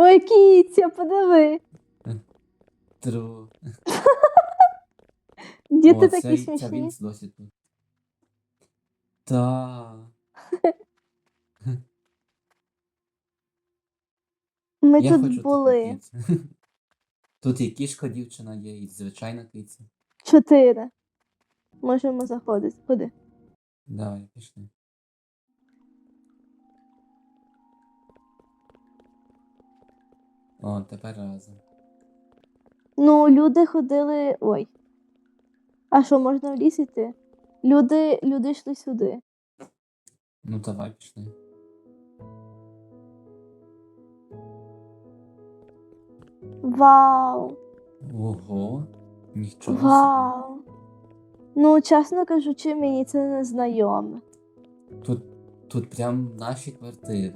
Ой, кіця, подиви. Тру. Діти О, такі цей- смішні. Ця досі тут. Та. Ми Я тут були. кицю. Тут і кішка дівчина є, і звичайна киця. Чотири. Можемо заходити. Куди? Давай, пішли. О, тепер разом. Ну, люди ходили. Ой. А що, можна в ліс іти? Люди, люди йшли сюди. Ну давай пішли. Вау! Ого. Нічого собі. Вау! Ну, чесно кажучи, мені це не знайоме. Тут, тут прям наші квартири.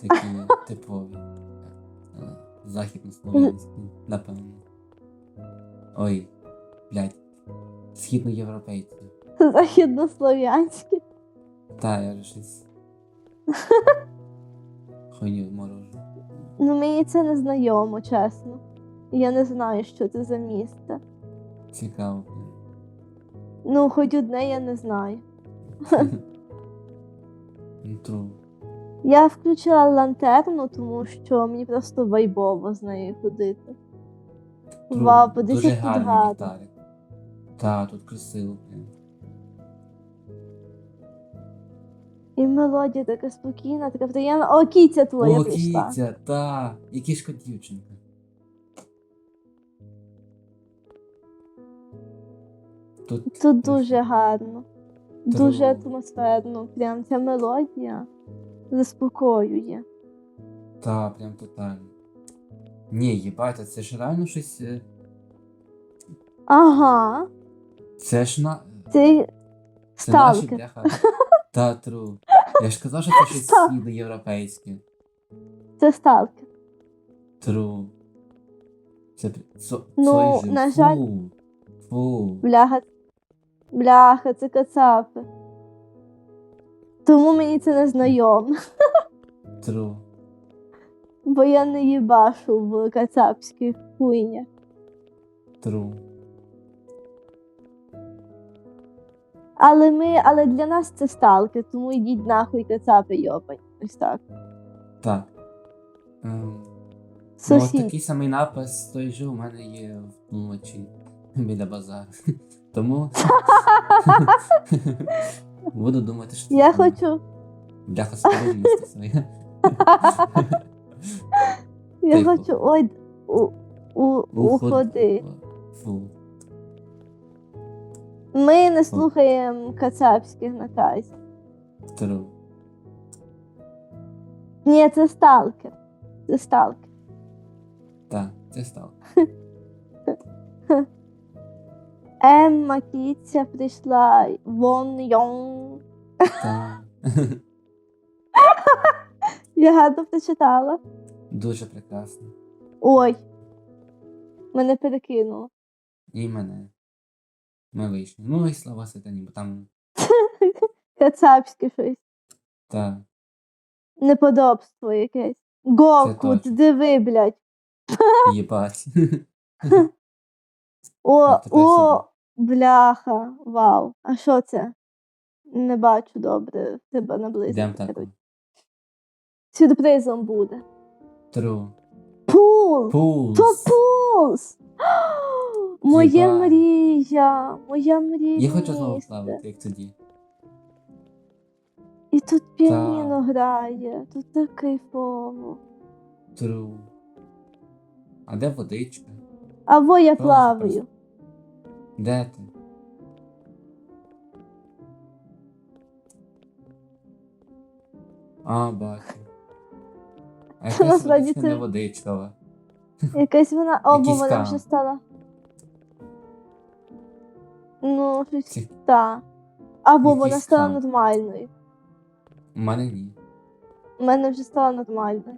Такі типові. Е, Західнослов'янські, напевно. Ой, блядь. Східноєвропейці. Західнослов'янське. Та, я вже щось. Хуйню морожу. Ну, мені це не знайомо, чесно. Я не знаю, що це за місце. Цікаво. Ну, хоч одне я не знаю. Ну, тру. Я включила лантерну, тому що мені просто вайбово з нею ходити. Тру. Вау, подивіться, тут гарний гарно. ліхтарик. Та, тут красиво. І мелодія така спокійна, така приємна. О, кіця твоя О, прийшла. кіця, та. І кішка дівчинка. Тут, Тут дуже гарно, дуже атмосферно. Прям ця мелодія заспокоює. Та, прям тотально. Ні, їбать, а це ж реально щось. е, Ага, Це ж на. це Це наші сталкер. бляха. Та, тру. Я ж казав, що це щось Сталкер. східноєвропейське. Це сталкер. Тру. Це пр- цо, Ну, цой же. на жаль- Фу. Фу. Бляха, бляха, це кацапи. Тому мені це не знайомо, Тру. бо я не їбашу в кацапських хуйнях. Тру. Але ми, але для нас це сталки, тому йдіть нахуй кацапи йобань. Ось так. Так. Ем, Ну, от Сусід. такий самий напис той же у мене є в вночі біля базару. Тому буду думати, що Я хочу, бляха скоро місто своє. я Типу. хочу, ой, у, у, уходи. Фу. Ми не слухаємо кацапських наказів. Тру. Ні, це сталкер. Це сталкер. Так, це стало. Емма Кіця прийшла вон йон. Я гарно прочитала. Дуже прекрасно. Ой. Мене перекинуло. І мене. Ми вийшли. Ну і слава сатані, бо там. Кацапське щось. Та. Неподобство якесь. Гоку, точно. диви, блядь. Їбать. О, Ну, о, бляха. Вау. А що це? Не бачу добре. Треба наблизити. Йдемо так. Сюрпризом буде. Тру. Пул! Пулс. То пулс! Моя мрія, моя мрія. Я хочу знову плавати, як тоді. І тут піаніно грає, тут так кайфово. Тру. А де водичка? Або я плаваю. Де ти? А, бачу. А якась Насправді це- не водичкова. Якась вона. О, бо вона вже стала. Ну, щось Ці- та. Або вона стала кам. нормальною. У мене ні. У мене вже стала нормальною.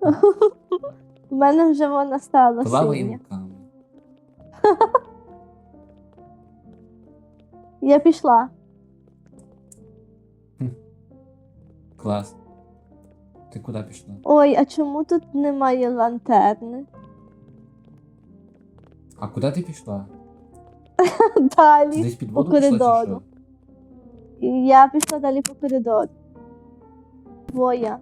У мене вже вона стала Я пішла. Клас. Ти куди пішла? Ой, а чому тут немає лантерни? А куди ти пішла? Далі. Десь під воду по пішла чи що? І Я пішла далі по коридору. Двоє.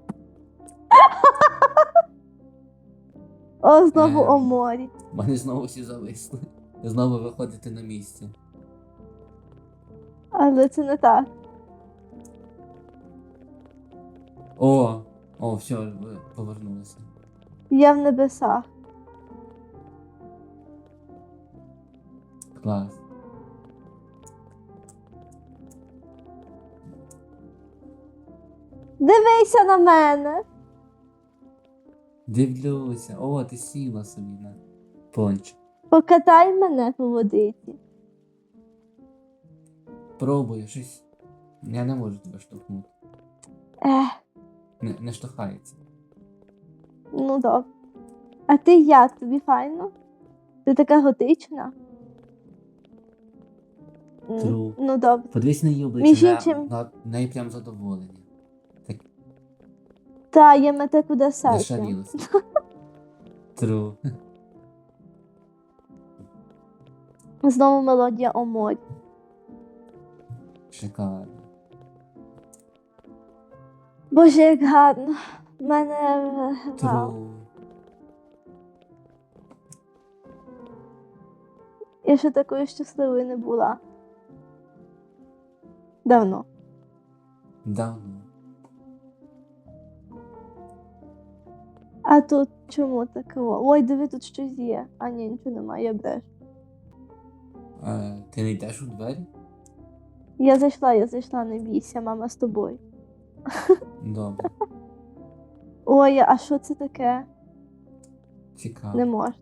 О, знову Е. о морі. У мене знову всі зависли. Знову виходити на місце. Але це не так. О! О, все, ви повернулися. Я в небесах. Клас. Дивися на мене. Дивлюся. О, ти сіла собі на пончик. Покатай мене по водиці. Пробую щось. Я не можу тебе штовхнути. Ех, Не, не штовхається. ну добре. А ти як? Тобі файно? Ти така готична? М, Тру. Ну добре. Подивись на її Між обличчя, іншим- на, на, в неї прям задоволення. Та, я мете куди серця. Зашарілася. Тру. Знову мелодія о морі. Шикарно. Боже, як гарно. В мене е, вау. Тру. Я ще такою щасливою не була. Давно. Давно. А тут чому такого? Ой, диви, тут щось є. А ні, нічого немає, я бреш. Е, ти не йдеш у двері? Я зайшла, я зайшла, не бійся, мама з тобою. Добре. Ой, а що це таке? Цікаво. Не можна.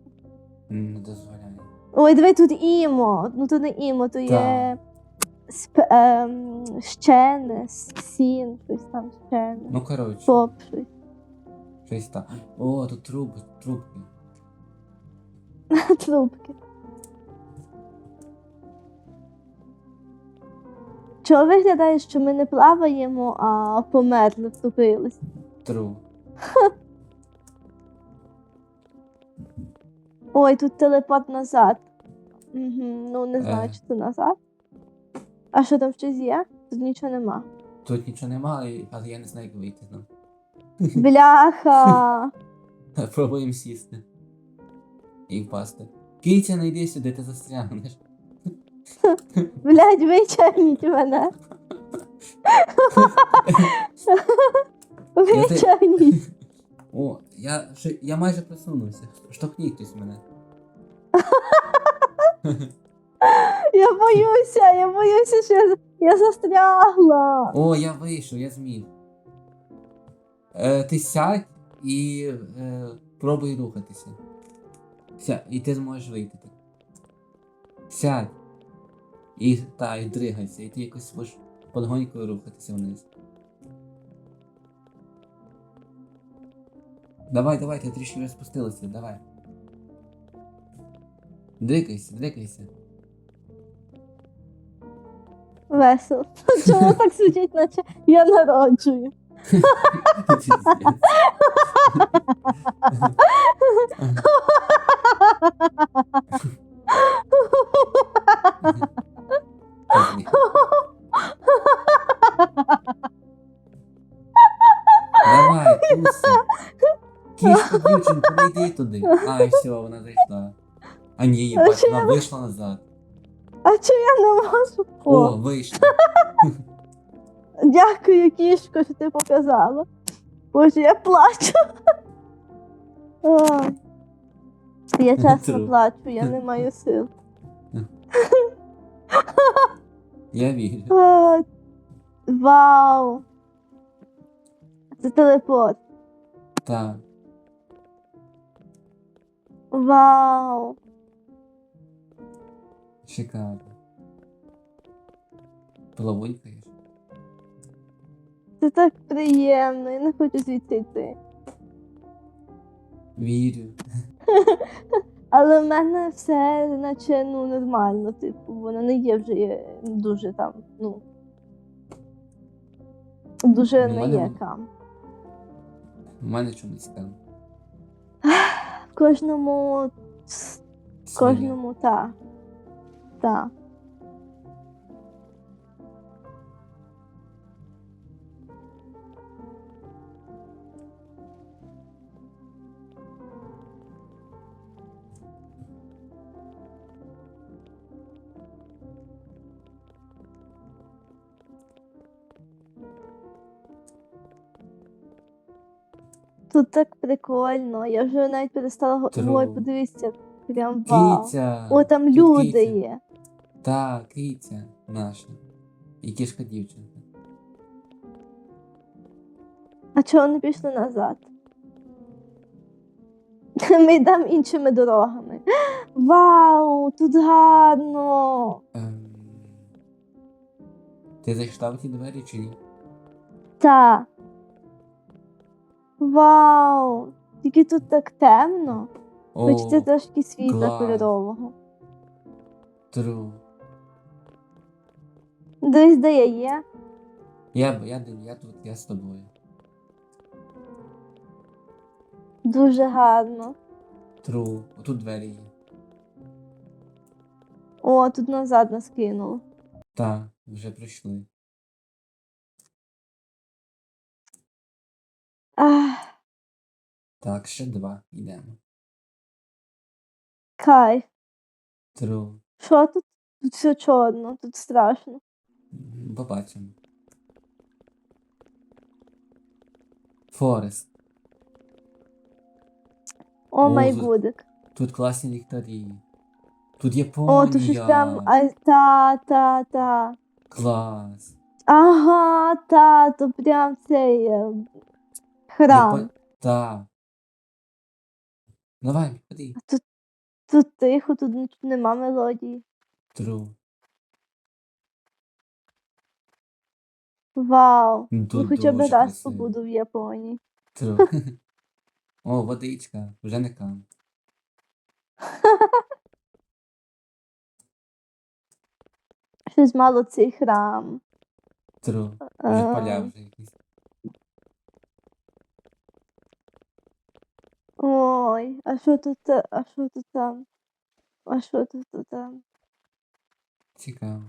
Не дозволяє. Ой, диви, тут імо. Ну то не імо, то є сп... ем, щене, сін, щось там щене. Ну, коротше, Поп, щось. Щось так. О, тут труби, трубки. Трубки. Чого виглядає, що ми не плаваємо, а померли, втопились? Тру. Ой, тут телепорт назад. Угу, ну не знаю, Е. чи це назад. А що там щось є? Тут нічого нема. Тут нічого немає, але я не знаю, як вийти нам. Бляха! Пробуємо сісти. І впасти. Киця, не йди сюди, ти застрягнеш. Блядь, вичерніть мене. Вичерніть. О, я, ще- я майже просунувся. Штовхніть хтось мене. Я боюся, я боюся, що я, я застрягла. О, я вийшов, я зміг. Е, ти сядь і е, пробуй рухатися. Ся, і ти зможеш вийти. Сядь. І та, і дригайся, і ти якось можеш подгонькою рухатися вниз. Давай, давай, ти трішки вже спустилася, давай. Дрикайся, дрикайся. Весело. Чому так звучить, наче я народжую? Пиздец. Ні. Давай, туса. Кішку дівчинку, не йди туди. А, все, вона зайшла. А ні, їбать, вона вийшла назад. А чи я не можу? О, О, вийшла. дякую, кішко, що ти показала. Боже, я плачу. Ой. Я чесно плачу, я не маю сил. Я вірю. Вау. Це телепорт. Так. Вау. Шикарно. Плавунькаєш? Це так приємно, я не хочу звідси йти. Вірю. Але в мене все наче ну, нормально, типу, воно не є вже е, дуже там, ну. Дуже не є там. У мене чомусь цікаво. В кожному. В кожному так. Так. Тут так прикольно. Я вже навіть перестала Тру. Ой, подивіться, прям вау. Киця! О, там Тут люди киця. є. Так, киця наша. І кішка дівчинка. А чого не пішли назад? Ми йдемо іншими дорогами. Вау, тут гарно. Ем... Ти зайшла в ті двері чи ні? Та. Вау. Тільки тут так темно. О, Хочеться трошки світла клас. кольорового. тру. Дивись, де я є. Я, я, я тут, я з тобою. Дуже гарно. Тру. Отут двері є. О, тут назад нас кинуло. Так, вже прийшли. Ах, Так, ще два. Йдемо. кайф. Тру. Що тут? Тут все чорно, тут страшно. М, Побачимо. Форест. О, О, май за- гудик. Тут класні ліхтарі. Тут Японія. О, тут щось прям. А, та, та, та. Клас. Ага, та, то прям цей е, храм. Япон... Так. Давай, ходи. Тут тихо, тут нема мелодії. Тру. Вау. Ну, Ну, хоча б раз побуду в Японії. Тру. О, водичка. Вже не кам. Щось мало цей храм. Тру. Вже Е, поля вже якісь. Ой, а що тут, а що тут там? А що тут там? Цікаво.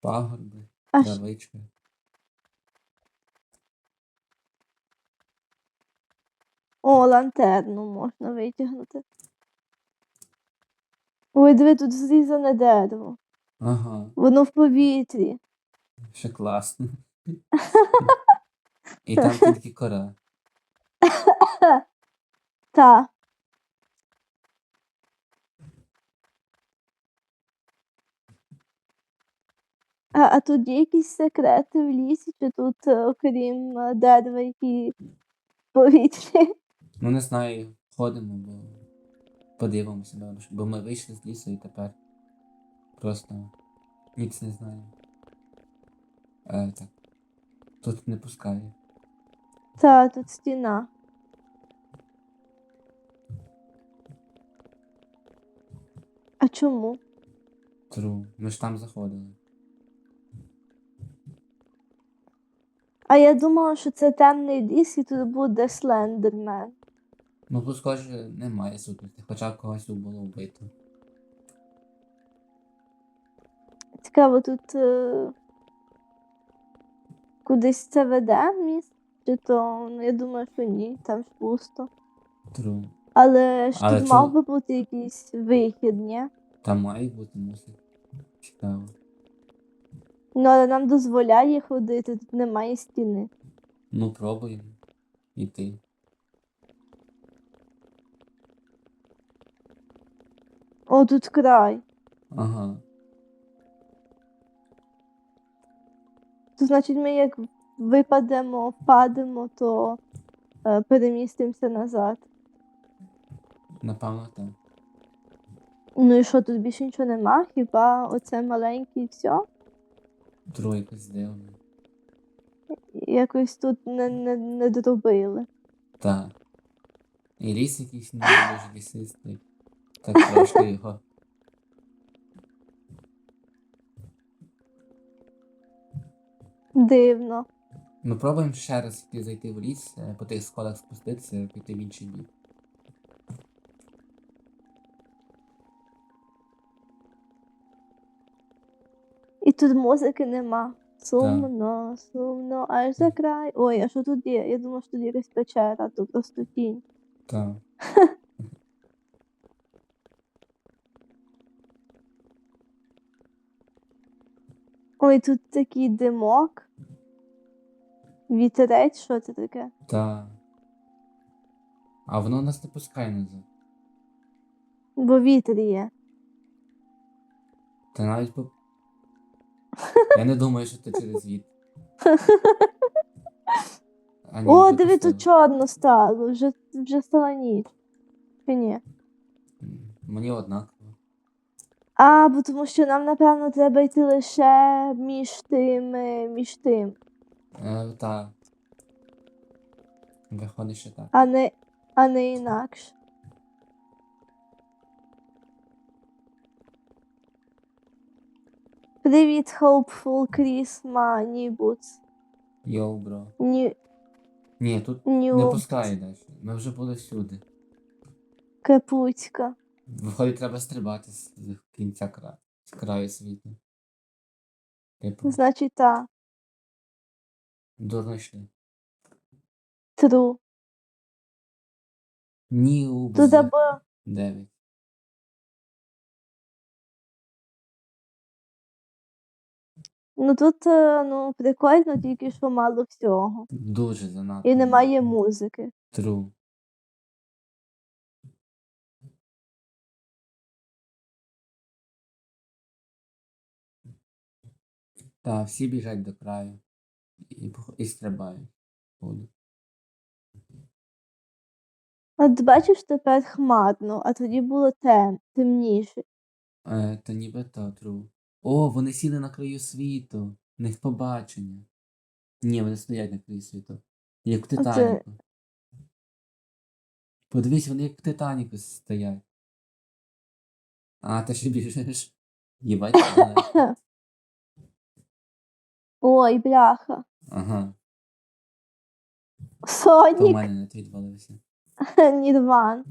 Пагорби, А що? травичка. О, лантерну можна витягнути. Ой, диви, тут зрізане дерево. Ага, Воно в повітрі. ще класно. І там тільки кора. Та. А, а тут є якісь секрети в лісі, чи тут, е, окрім е, дерева, які повітрі? Ну не знаю, ходимо, бо подивимося, добре, бо ми вийшли з лісу і тепер просто ніц не знаємо. Е, так. Тут не пускає. Та, тут стіна. А чому? Тру. Ми ж там заходили. А я думала, що це темний ліс і тут буде слендермен. Ну тут схоже немає сутності, хоча когось було вбито. Цікаво, тут е... кудись це веде міст? То, ну я думаю, що ні, там ж пусто. Тру. Але ж Але тут мав би бути якийсь вихід, ні? Там має бути мусить. Цікаво. Ну, але нам дозволяє ходити, тут немає стіни. Ну пробуємо. Іти. О, тут край. Ага. То значить, ми як випадемо, впадемо, то е, перемістимося назад. Напевно так. Ну і що, тут більше нічого нема? Хіба оце маленьке і все? Тройка здивно. Якось тут не, не, не доробили. Так. І ліс якийсь не дуже лісистий. Так трошки його. Дивно. Ми пробуємо ще раз йти зайти в ліс, е, по тих сходах спуститися, піти в інший бік. І тут музики нема. Сумно, сумно, аж за край. Ой, а що тут є? Я думала, що тут якась печера, тут просто тінь. Так. Ой, тут такий димок. Вітерець, що це таке? Та. А воно нас не пускає назад. Бо вітер є. Та навіть по. Я не думаю, що це через від. А, ні, О, диви, тут чорно стало, вже, вже стала ніч. Чи ні? Мені однаково. А, бо тому що нам, напевно, треба йти лише між тим, між тим, Е, та. Виходить, що так. а не, а не інакше. Привіт, Hopeful Chris Manibus. Йоу, бро. Ні, Ні, тут не ню, пускає далі. Ми вже були всюди. Капуцька. Виходить, треба стрибати з, з кінця краю, з краю світу. Типу, Значить, та, дурно тру. Ні, Тут або Дев'ять. Ну тут е, ну, прикольно, тільки що мало всього. Дуже занадто. І немає музики. Тру. Та, всі біжать до краю. І, і стрибають. От бачиш, тепер хмарно, а тоді було тем, темніше. Е, то ніби то тру. О, вони сіли на краю світу. В них побачення. Ні, вони стоять на краю світу. Як в Оце- Титаніку. Подивись, вони як в Титаніку стоять. А, ти ще біжиш. Їбать. Ой, бляха. Ага. То в Сонік, мене не відвалився. Нірван.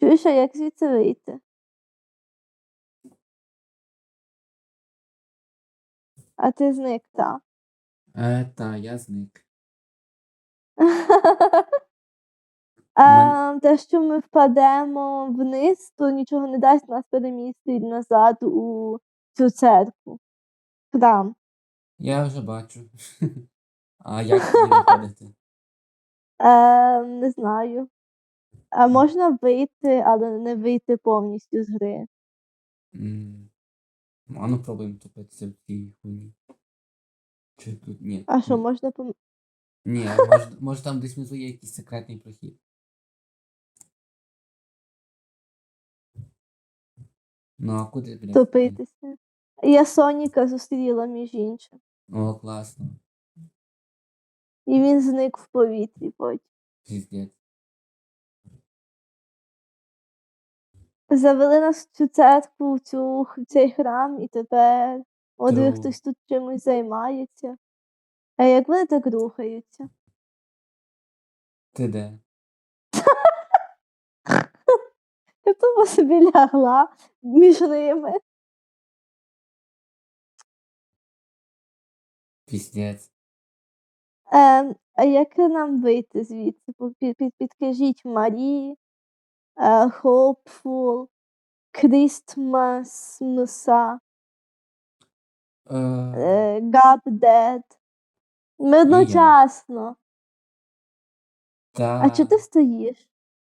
Чуєш, а як звідси вийти? А ти зник, так. Е, та, я зник. А, те, що ми впадемо вниз, то нічого не дасть нас перемістить назад у цю церкву. Храм. Я вже бачу. А як виходити? Е, не знаю. А можна вийти, але не вийти повністю з гри. М. А ну пробуємо тупитися в цій хуйні. Чи тут ні. А що, ні. можна пом... Ні, може, може там десь внизу є якийсь секретний прохід. Ну, а куди, блядь? топитися? Я Соніка зустріла, між іншим. О, класно. І він зник в повітрі потім. Піздець. Завели нас в цю церкву, в цю, в цей храм, і тепер Тру. хтось тут чимось займається. А як вони так рухаються? Ти де? Я тупо собі лягла між ними. Піздець. Ем, а як нам вийти звідси? Під- під- Підкажіть Марії, е, Hopeful, Christmas, Муса, Е, е, God Dead. Ми одночасно. та... А чого ти стоїш?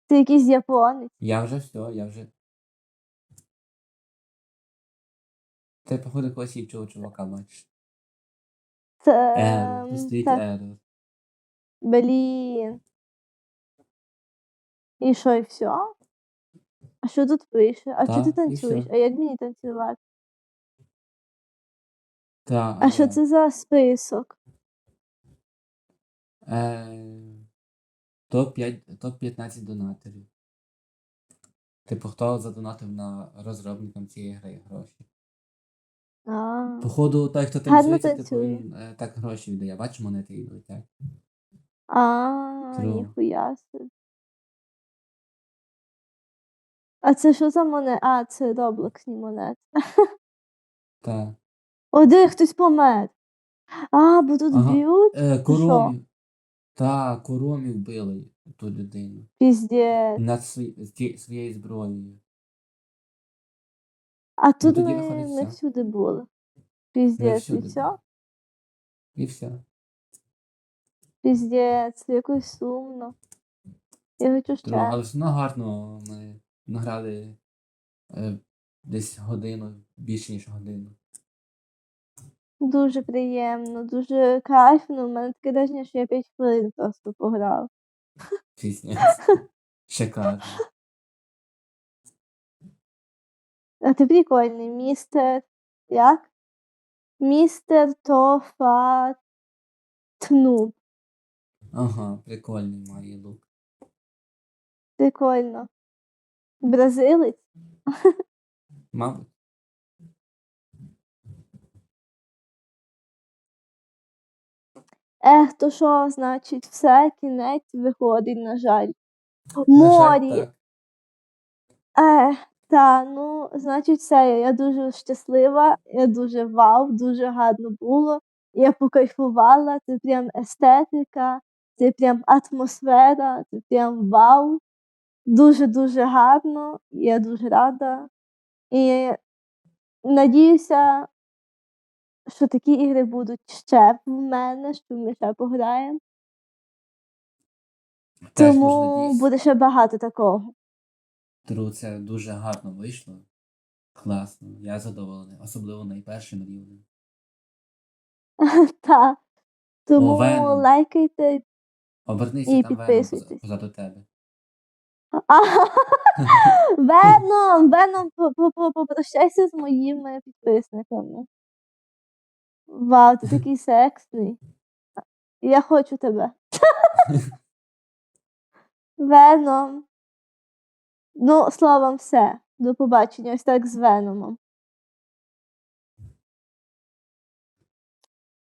Ти якийсь японець. Я вже все, я вже. Ти, походу, когось іншого чувака бачиш. Ем, тут стоїть так, ерор. блін. І що, і все? А що тут пише? А чого ти Так, і танцюєш? А як мені танцювати? Та, А що е, це за список? Е, топ-5, топ-15 донаторів. Типу, хто задонатив на розробникам цієї гри гроші. А, Походу, той, хто Гарно танцюється, типу, танцює. він е, так гроші віддає. Бачиш, монети йдуть, так? А, True. ніхуя собі. А це що за монета? А, це Роблоксні монети. Так. О, де хтось помер. А, бо тут Ага. б'ють? Е, коромів. Так, коромів вбили ту людину. Піздець. Над свої- своєю зброєю. А тут тоді ми виходить не все. всюди були. Піздець, і всюди все? І все. Піздець, якось сумно. Я хочу ще. Тру, але все одно гарно ми награли е, десь годину, більше ніж годину. Дуже приємно, дуже кайфно. У мене таке враження, що я 5 хвилин просто пограв. Пісня. Шикарно. А ти прикольний, містер. Як? Містер Тофа Тнуб. Ага, прикольний має лук. Прикольно. Бразилець? Мабуть. Ех, то що, значить, все, кінець виходить, на жаль. Морі. Ех, та, ну, значить, все, я дуже щаслива, я дуже вау, дуже гарно було. Я покайфувала, це прям естетика, це прям атмосфера, це прям вау. Дуже-дуже гарно, я дуже рада. І надіюся, що такі ігри будуть ще в мене, що ми ще пограємо. Тому буде ще багато такого. Тру, це дуже гарно вийшло. Класно. Я задоволений. Особливо найпершим рівнем. Та. Тому Веном. лайкайте. Обернися І там Веном підписуйтесь. позаду тебе. А, Веном, Веном, по- по- по- попрощайся з моїми підписниками. Вау, ти такий сексний. Я хочу тебе. Веном. Ну, словом, все. До побачення. Ось так з Веномом.